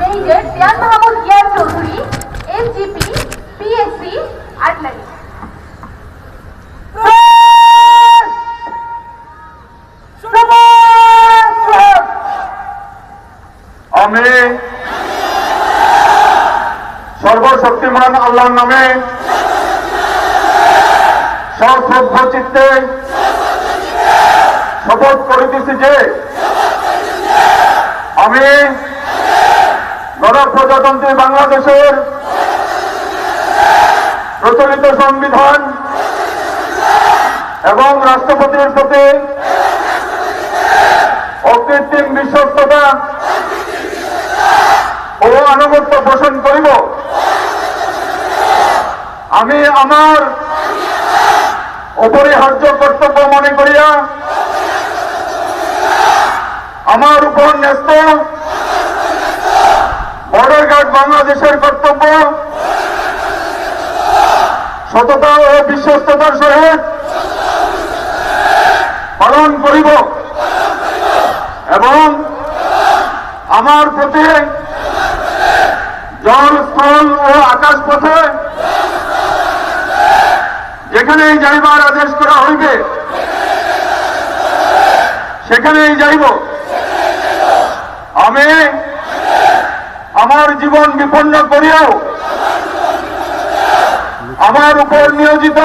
Major Dewan Mahmud গিয়ার Chowdhury SGP PSC Atlantic আমি সর্বশক্তিমান আল্লাহর নামে সশ্রদ্ধ চিত্তে শপথ করিতেছি যে আমি গণপ্রজাতন্ত্রী বাংলাদেশের প্রচলিত সংবিধান এবং রাষ্ট্রপতির প্রতি অকৃত্রিম বিশ্বস্ততা ও আনুগত্য পোষণ করিব। আমি আমার অপরিহার্য কর্তব্য মনে করিয়া আমার উপর ন্যস্ত। বর্ডার গার্ড বাংলাদেশের কর্তব্য। সততা ও বিশ্বস্ততার সহিত পালন করিব। এবং আমার প্রতি জল, স্থল ও আকাশ পথে যেখানেই যাইবার আদেশ করা হইবে, সেখানেই যাইব। আমি আমার জীবন বিপন্ন করিয়াও আমার উপর নিয়োজিত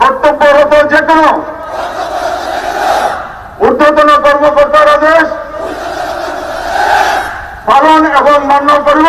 কর্তব্যরত যে কোনো ঊর্ধ্বতন কর্মকর্তার আদেশ পালন এবং মান্য করিব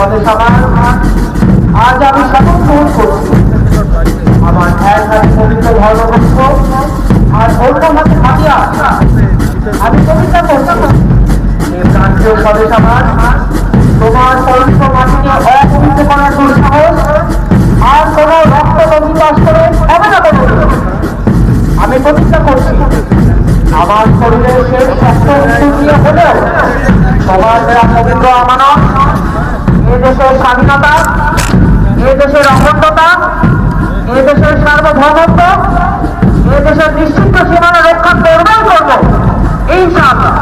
আজ আমি শপথ আমার এক হাতে পবিত্র ধর্মগ্রন্থ আর অন্য হাতে হাতিয়ার আমি কবিতা করছি এই প্রান্তীয় স্বদেশ আমার তোমার পবিত্র মাটিকে অপবিত্র করার দুঃসাহস আর কোনো রক্ত বন্দিবাস করে হবে না। আমি প্রতিজ্ঞা করছি। আমার শরীরের শেষ দিয়ে হলেও সমাজের পবিত্র আমানত দেশের স্বাধীনতা এ দেশের অখণ্ডতা এ দেশের সার্বভৌমত্ব এ দেশের নিশ্চিত সীমানা রক্ষা করবেন করব ইনশাআল্লাহ।